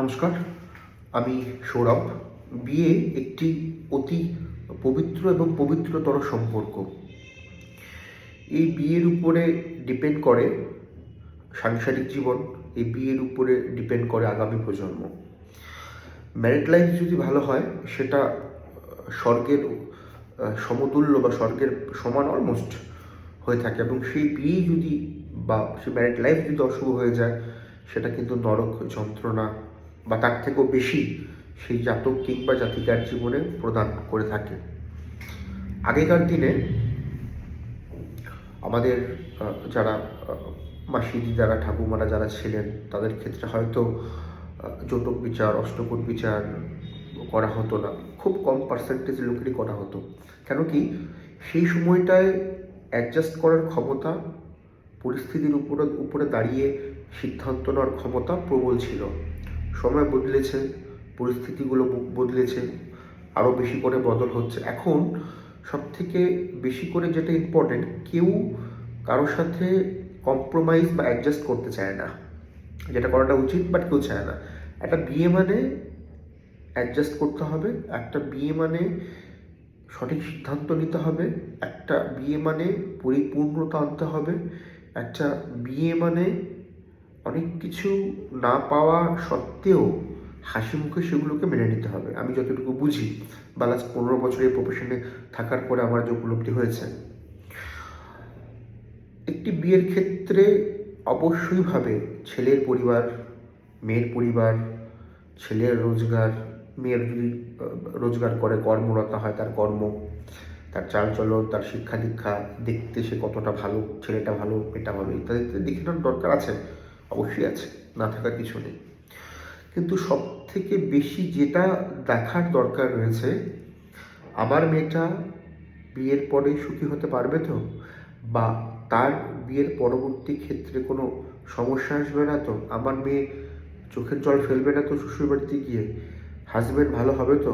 নমস্কার, আমি সৌরভ। বিয়ে একটি অতি পবিত্র এবং পবিত্রতর সম্পর্ক। এই বিয়ের উপরে ডিপেন্ড করে সাংসারিক জীবন, এই বিয়ের উপরে ডিপেন্ড করে আগামী প্রজন্ম। ম্যারিড লাইফ যদি ভালো হয়, সেটা স্বর্গের সমতুল্য বা স্বর্গের সমান অলমোস্ট হয়ে থাকে এবং সেই বিয়ে যদি বা সেই ম্যারিড লাইফ যদি অশুভ হয়ে যায়, সেটা কিন্তু নরক, যন্ত্রণা বা তার থেকেও বেশি সেই জাতক কিংবা জাতিকার জীবনে প্রদান করে থাকে। আগেকার দিনে আমাদের যারা মাসি দিদারা ঠাকুমারা যারা ছিলেন, তাদের ক্ষেত্রে হয়তো যৌতুক বিচার, অষ্টকোট বিচার করা হতো না। খুব কম পার্সেন্টেজ লোকেরই করা হতো। কেন কি সেই সময়টায় অ্যাডজাস্ট করার ক্ষমতা পরিস্থিতির উপরে উপরে দাঁড়িয়ে সিদ্ধান্ত নেওয়ার ক্ষমতা প্রবল ছিল। সময় বদলেছে পরিস্থিতিগুলো বদলেছে আরও বেশি করে বদল হচ্ছে। এখন সব থেকে বেশি করে যেটা ইম্পর্টেন্ট কেউ কারোর সাথে কম্প্রোমাইজ বা অ্যাডজাস্ট করতে চায় না। যেটা করাটা উচিত বাট কেউ চায় না। একটা বিয়ে মানে অ্যাডজাস্ট করতে হবে, একটা বিয়ে মানে সঠিক সিদ্ধান্ত নিতে হবে, একটা বিয়ে মানে পরিপূর্ণতা আনতে হবে, একটা বিয়ে মানে অনেক কিছু না পাওয়া সত্ত্বেও হাসি মুখে সেগুলোকে মেনে নিতে হবে। আমি যতটুকু বুঝি, বা লাস্ট পনেরো বছর এই প্রফেশনে থাকার পরে আমার যে উপলব্ধি হয়েছে। একটি বিয়ের ক্ষেত্রে অবশ্যইভাবে ছেলের পরিবার, মেয়ের পরিবার, ছেলের রোজগার, মেয়ের যদি রোজগার করে, কর্মরতা হয়, তার কর্ম, তার চালচলন, তার শিক্ষা দীক্ষা দেখতে সে কতটা ভালো, ছেলেটা ভালো, মেয়েটা ভালো ইত্যাদি দেখে নেওয়ার দরকার আছে। অবশ্যই আছে, না থাকার কিছু নেই। কিন্তু সব থেকে বেশি যেটা দেখার দরকার রয়েছে, আমার মেয়েটা বিয়ের পরে সুখী হতে পারবে তো? বা তার বিয়ের পরবর্তী ক্ষেত্রে কোনো সমস্যা আসবে না তো? আমার মেয়ে চোখের জল ফেলবে না তো শ্বশুর বাড়িতে গিয়ে? হাজব্যান্ড ভালো হবে তো?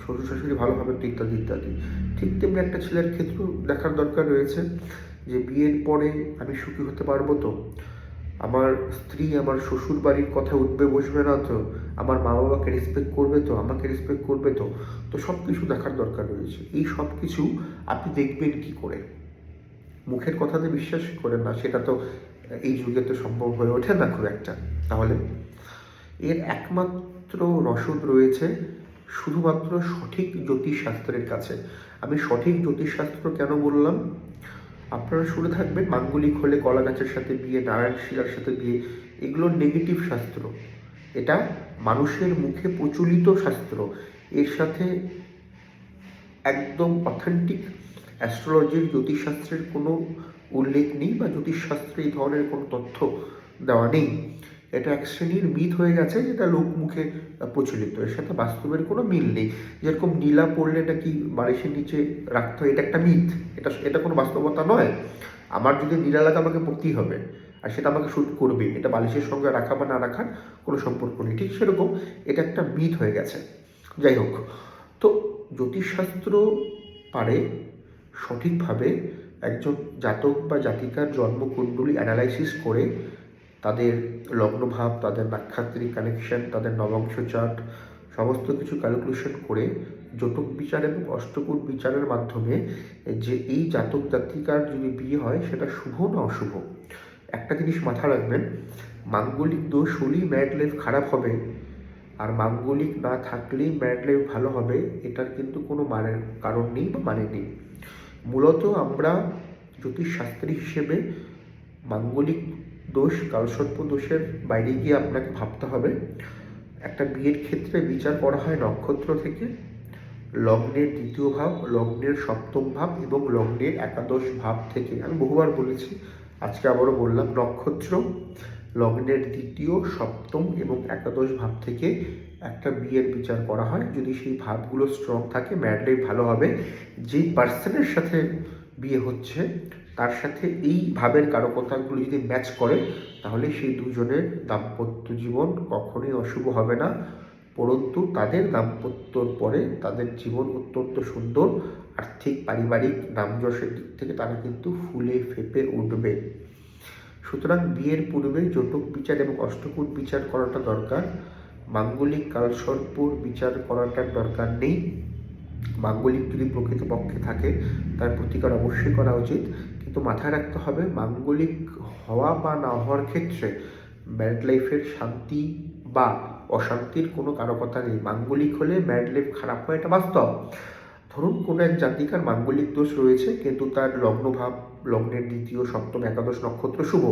শ্বশুর শাশুড়ি ভালো হবে তো ইত্যাদি ইত্যাদি। ঠিক তেমনি একটা ছেলের ক্ষেত্রেও দেখার দরকার রয়েছে যে বিয়ের পরে আমি সুখী হতে পারব তো? আমার স্ত্রী আমার শ্বশুর বাড়ির কথা উঠবে, বসবে না তো? আমার মা বাবাকে রেসপেক্ট করবে তো? আমাকে রেসপেক্ট করবে তো? তো সব কিছু দেখার দরকার রয়েছে। এই সব কিছু আপনি দেখবেন কি করে? মুখের কথাতে বিশ্বাস করেন না, সেটা তো এই যুগে তো সম্ভব হয়ে ওঠে না খুব একটা। তাহলে এর একমাত্র রসদ রয়েছে শুধুমাত্র সঠিক জ্যোতিষশাস্ত্রের কাছে। আমি সঠিক জ্যোতিষশাস্ত্র কেন বললাম? আপনারা শুনে থাকবেন, মাঙ্গলিক হলে কলা গাছের সাথে বিয়ে, নারায়ণ শিলার সাথে বিয়ে, এগুলো নেগেটিভ শাস্ত্র। এটা মানুষের মুখে প্রচলিত শাস্ত্র। এর সাথে একদম অথেন্টিক অ্যাস্ট্রোলজির জ্যোতিষশাস্ত্রের কোনো উল্লেখ নেই বা জ্যোতিষশাস্ত্রে এই ধরনের কোনো তথ্য দেওয়া নেই। এটা এক শ্রেণির মিথ হয়ে গেছে যেটা লোকমুখে প্রচলিত। এর সাথে বাস্তবের কোনো মিল নেই। যেরকম নীলা পড়লে নাকি বালিশের নিচে রাখতে হয়, এটা একটা মিথ। এটা এটা কোনো বাস্তবতা নয়। আমার যদি নীলা লাগে আমাকে পড়তেই হবে। আর সেটা আমাকে শ্যুট করবে। এটা বালিশের সঙ্গে রাখা বা না রাখার কোনো সম্পর্ক নেই। ঠিক সেরকম এটা একটা মিথ হয়ে গেছে। যাই হোক, তো জ্যোতিষশাস্ত্র পারে সঠিকভাবে একজন জাতক বা জাতিকার জন্মকুণ্ডলী অ্যানালাইসিস করে তাদের লগ্নভাব, তাদের নাক্ষাত্রিক কানেকশন তাদের নবাংশ চার্ট সমস্ত কিছু ক্যালকুলেশন করে জটক বিচার এবং অষ্টকূট বিচারের মাধ্যমে যে এই জাতক জাতিকার যদি বিয়ে হয়, সেটা শুভ না অশুভ? একটা জিনিস মাথা রাখবেন, মাঙ্গলিক দোষ হলেই ম্যাড লাইফ খারাপ হবে। আর মাঙ্গলিক না থাকলেই ম্যাড লাইফ ভালো হবে, এটার কিন্তু কোনো মানের কারণ নেই বা মানে নেই। মূলত আমরা জ্যোতিষশাস্ত্রী হিসেবে মাঙ্গলিক দোষ, কালসর্প দোষের বাইরে গিয়ে আপনাকে ভাবতে হবে। একটা বিয়ের ক্ষেত্রে বিচার করা হয় নক্ষত্র থেকে। লগ্নের দ্বিতীয় ভাব, লগ্নের সপ্তম ভাব এবং লগ্নের একাদশ ভাব থেকে। আমি বহুবার বলেছি, আজকে আবারও বললাম, নক্ষত্র লগ্নের দ্বিতীয়, সপ্তম এবং একাদশ ভাব থেকে একটা বিয়ের বিচার করা হয়। যদি সেই ভাবগুলো স্ট্রং থাকে ম্যাডলাই ভালো হবে। যেই পার্সনের সাথে বিয়ে হচ্ছে তার সাথে এই ভাবের কারকতাগুলো যদি ম্যাচ করে, তাহলে সেই দুজনের দাম্পত্য জীবন কখনোই অশুভ হবে না। পরন্তু তাদের দাম্পত্যর পরে তাদের জীবন অত্যন্ত সুন্দর। আর্থিক, পারিবারিক, নামযশের দিক থেকে তারা কিন্তু ফুলে ফেপে উঠবে। সুতরাং বিয়ের পূর্বে জটক বিচার এবং অষ্টকূট বিচার করাটা দরকার। মাঙ্গলিক কালসর্পর বিচার করাটার দরকার নেই। মাঙ্গলিক যদি প্রকৃতপক্ষে থাকে, তার প্রতিকার অবশ্যই করা উচিত। কিন্তু মাথায় রাখতে হবে, মাঙ্গলিক হওয়া বা না হওয়ার ক্ষেত্রে ম্যারিড লাইফের শান্তি বা অশান্তির কোনো কারকতা নেই। মাঙ্গলিক হলে ম্যারিড লাইফ খারাপ হয়, এটা বাস্তব। ধরুন কোনো এক জাতিকার মাঙ্গলিক দোষ রয়েছে, কিন্তু তার লগ্নভাব লগ্নের দ্বিতীয়, সপ্তম, একাদশ নক্ষত্র শুভ।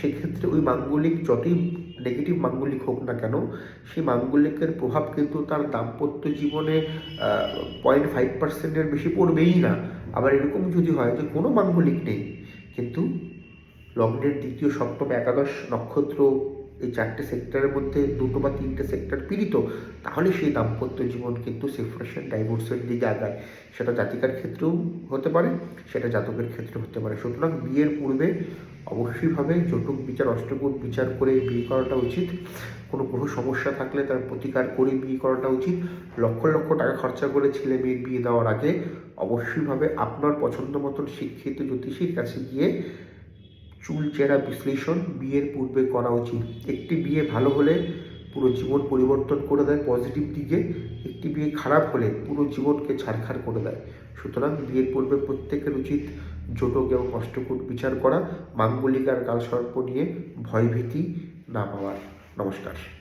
সেক্ষেত্রে ওই মাঙ্গলিক যতই নেগেটিভ মাঙ্গলিক হোক না কেন, সেই মাঙ্গলিকের প্রভাব কিন্তু তার দাম্পত্য জীবনে পয়েন্ট ফাইভ পার্সেন্টের বেশি পড়বেই না। আবার এরকম যদি হয় যে কোনো মাঙ্গলিক নেই, কিন্তু লগ্নের দ্বিতীয়, সপ্তম, একাদশ নক্ষত্র এই চারটে সেক্টরের মধ্যে দুটো বা তিনটে সেক্টর পীড়িত, তাহলে সেই দাম্পত্য জীবন কিন্তু সেপারেশন ডাইভোর্সের দিকে আগায়। সেটা জাতিকার ক্ষেত্রেও হতে পারে, সেটা জাতকের ক্ষেত্রে হতে পারে। সুতরাং বিয়ের পূর্বে অবশ্যইভাবে যৌতুক বিচার অষ্টগুণ বিচার করে বিয়ে করাটা উচিত। কোনো গ্রহ সমস্যা থাকলে তার প্রতিকার করে বিয়ে করাটা উচিত। লক্ষ লক্ষ টাকা খরচা করে ছেলে মেয়ের বিয়ে দেওয়ার আগে অবশ্যইভাবে আপনার পছন্দ মতন শিক্ষিত জ্যোতিষীর কাছে গিয়ে চুল চেরা বিশ্লেষণ বিয়ের পূর্বে করা উচিত। একটি বিয়ে ভালো হলে পুরো জীবন পরিবর্তন করে দেয় পজিটিভ দিকে, একটি বিয়ে খারাপ হলে পুরো জীবনকে ছাড়খাড় করে দেয়। সুতরাং বিয়ের পূর্বে প্রত্যেকের উচিত জোটক এবং অষ্টকূট বিচার করা, মাঙ্গলিক আর কালসর্প নিয়ে ভয়ভীতি না পাওয়ার। নমস্কার।